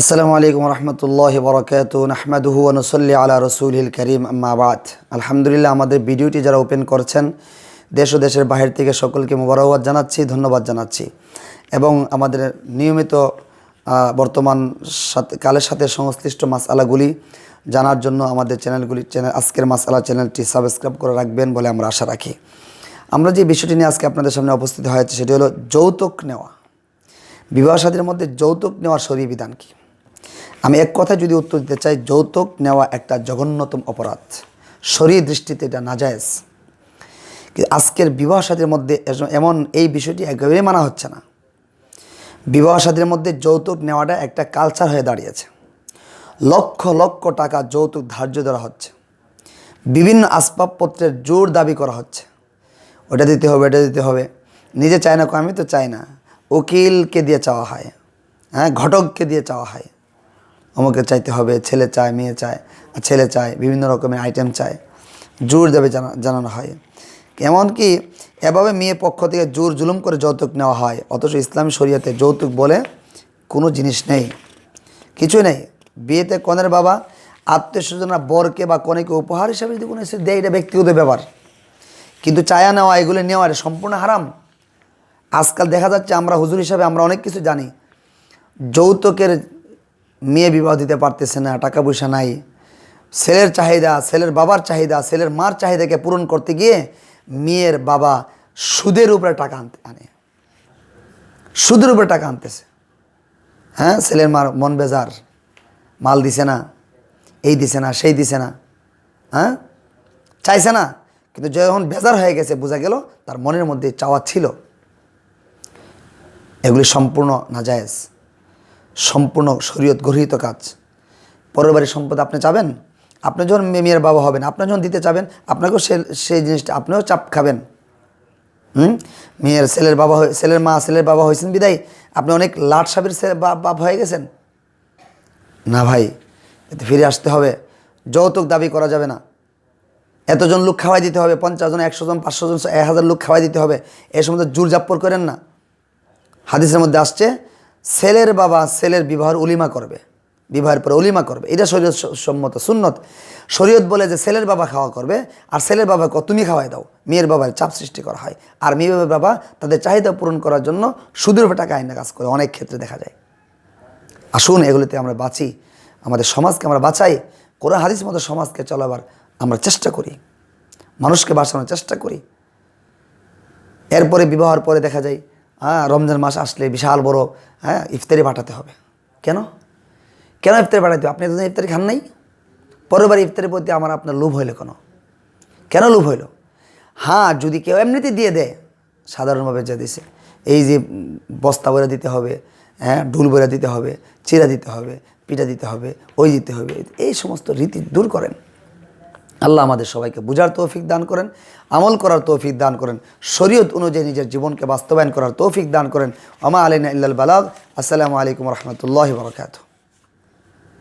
আসসালামু আলাইকুম রহমতুল্লাহ বরকাত নাহমাদুহু নসল্লি আলা রসুল হিল করিম আম্মাবাদ আলহামদুলিল্লাহ, আমাদের ভিডিওটি যারা ওপেন করছেন, দেশ ও দেশের বাহির থেকে সকলকে মোবারকবাদ জানাচ্ছি, ধন্যবাদ জানাচ্ছি। এবং আমাদের নিয়মিত বর্তমান সাথে, কালের সাথে সংশ্লিষ্ট মাসালাগুলি জানার জন্য আমাদের চ্যানেলগুলি, চ্যানেল, আজকের মাসালা চ্যানেলটি সাবস্ক্রাইব করে রাখবেন বলে আমরা আশা রাখি। আমরা যে বিষয়টি নিয়ে আজকে আপনাদের সামনে উপস্থিত হয়েছে, সেটি হলো যৌতুক নেওয়া। বিবাহ সাদীর মধ্যে যৌতুক নেওয়ার শরীর বিধান কী? আমি এক কথায় যদি উত্তর দিতে চাই, যৌতুক নেওয়া একটা জঘন্যতম অপরাধ। শরীর দৃষ্টিতে এটা নাজায়েজ। আজকের বিবাহ সাদীর মধ্যে এমন এই বিষয়টি একেবারেই মানা হচ্ছে না। বিবাহ সাদীর মধ্যে যৌতুক নেওয়াটা একটা কালচার হয়ে দাঁড়িয়েছে। লক্ষ লক্ষ টাকা যৌতুক ধার্য ধরা হচ্ছে। বিভিন্ন আসবাবপত্রের জোর দাবি করা হচ্ছে। ওটা দিতে হবে এটা দিতে হবে। নিজে চায় না আমি তো চাই না। উকিলকে দিয়ে চাওয়া হয়। হ্যাঁ ঘটককে দিয়ে চাওয়া হয়। আমাকে চাইতে হবে, ছেলে চায়, মেয়ে চায়, আর ছেলে চায়, বিভিন্ন রকমের আইটেম চায়। জোর দেবে জানা, জানানো হয়। এমনকি এভাবে মেয়ে পক্ষ থেকে জোর জুলুম করে যৌতুক নেওয়া হয়, অথচ ইসলামী শরীয়তে যৌতুক বলে কোনো জিনিস নেই। কিছুই নেই। বিয়েতে কনের বাবা আত্মীয় স্বজনরা বরকে বা কনেকে উপহার হিসাবে যদি কোনো দেয়, এটা ব্যক্তিগত ব্যাপার। কিন্তু চায়া নেওয়া, এগুলো নেওয়া, এটা সম্পূর্ণ হারাম। আজকাল দেখা যাচ্ছে আমরা হুজুর হিসাবে আমরা অনেক কিছু জানি। যৌতুকের মেয়ে বিবাহ দিতে পারতেছে না, টাকা পয়সা নাই। ছেলের চাহিদা, ছেলের বাবার চাহিদা, ছেলের মার চাহিদাকে পূরণ করতে গিয়ে মেয়ের বাবা সুদের উপরে টাকা আনতে আনে। সুদের উপরে টাকা আনতেছে। হ্যাঁ ছেলের মার মন বেজার। মাল দিছে না, এই দিছে না, সেই দিছে না। হ্যাঁ চাইছে না। কিন্তু যখন বেজার হয়ে গেছে, বোঝা গেল তার মনের মধ্যে চাওয়া ছিল। এগুলি সম্পূর্ণ নাজায়েজ। সম্পূর্ণ শরীয়ত গৃহীত কাজ। পরের সম্পদ আপনি চাবেন? আপনি যখন মেয়ে- মেয়ের বাবা হবেন, আপনি যখন দিতে চাবেন, আপনাকেও সে সেই জিনিসটা আপনিও চাপ খাবেন। হুম? মেয়ের ছেলের বাবা ছেলের মা, ছেলের বাবা হয়েছেন বিদায়। আপনি অনেক লাট বা- বাপ হয়ে গেছেন। না ভাই, এতে ফিরে আসতে হবে। যৌতুক দাবি করা যাবে না। এতজন লোক খাওয়াই দিতে হবে, পঞ্চাশ জন, একশো জন, পাঁচশো জন, এক হাজার লোক খাওয়াই দিতে হবে। এ সম্বন্ধে জোর জাপ্পর করেন না। হাদিসের মধ্যে আসছে ছেলের বাবা ছেলের বিবাহের উলিমা করবে, বিবাহের পরে উলিমা করবে। এটা শরীয়ত সম্মত, সুন্নত। শরীয়ত বলে যে ছেলের বাবা খাওয়া করবে, আর ছেলের বাবাকে তুমি খাওয়াই দাও। মেয়ের বাবার চাপ সৃষ্টি করা হয়। আর মেয়ের বাবা তাদের চাহিদা পূরণ করার জন্য সুদূর টাকা আইনে কাজ করে, অনেক ক্ষেত্রে দেখা যায়। আসুন এগুলিতে আমরা বাঁচি, আমাদের সমাজকে আমরা বাঁচাই, কোরআন হাদিস মতো সমাজকে চলাবার আমরা চেষ্টা করি, মানুষকে বাঁচানোর চেষ্টা করি। এরপরে বিবাহের পরে দেখা যায় হ্যাঁ রমজান মাস আসলে বিশাল বড় হ্যাঁ ইফতারি পাঠাতে হবে। কেন? কেন ইফতারি পাঠাতে হবে? আপনি তো ইফতারি খান নাই? পরের বার ইফতারির প্রতি আমার আপনার লোভ হইল কেন? কেন লোভ হইল? হ্যাঁ যদি কেউ এমনিতে দিয়ে দেয়, সাধারণভাবে যা দিছে, এই যে বস্তা বইরা দিতে হবে হ্যাঁ ঢুল বইরা দিতে হবে, চিরা দিতে হবে, পিঠা দিতে হবে, ওই দিতে হবে, এই সমস্ত রীতি দূর করেন। আল্লাহ আমাদের সবাইকে বুঝার তৌফিক দান করেন, আমল করার তৌফিক দান করেন, শরীয়ত অনুযায়ী নিজের জীবনকে বাস্তবায়ন করার তৌফিক দান করেন। আমা আলিনা ইল্লাল বালাগ। আসসালামু আলাইকুম রহমতুল্লাহ বরকাত